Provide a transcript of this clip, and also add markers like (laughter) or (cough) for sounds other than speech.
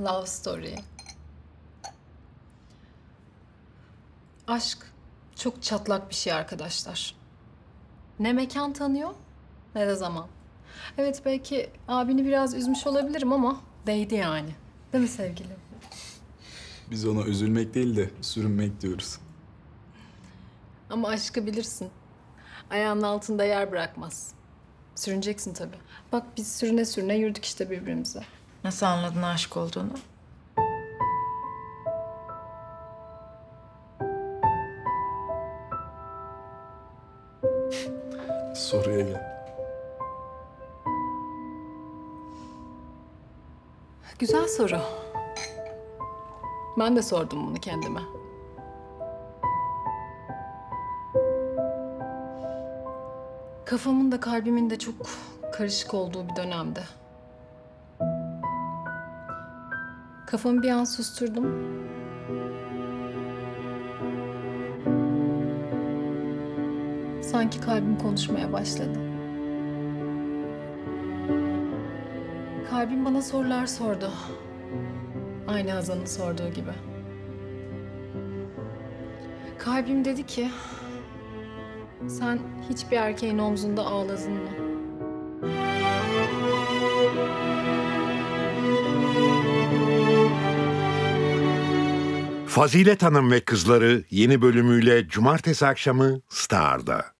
Love story. Aşk çok çatlak bir şey arkadaşlar. Ne mekan tanıyor ne de zaman. Evet belki abini biraz üzmüş olabilirim ama değdi yani. Değil mi sevgilim? Biz ona üzülmek değil de sürünmek diyoruz. Ama aşkı bilirsin. Ayağının altında yer bırakmaz. Sürüneceksin tabii. Bak biz sürüne sürüne yürüdük işte birbirimize. Nasıl anladın aşık olduğunu? (laughs) Soruya gel. Güzel soru. Ben de sordum bunu kendime. Kafamın da kalbimin de çok karışık olduğu bir dönemde. Kafamı bir an susturdum. Sanki kalbim konuşmaya başladı. Kalbim bana sorular sordu. Aynı Hazan'ın sorduğu gibi. Kalbim dedi ki... Sen hiçbir erkeğin omzunda ağladın mı? Fazilet Hanım ve Kızları yeni bölümüyle cumartesi akşamı Star'da.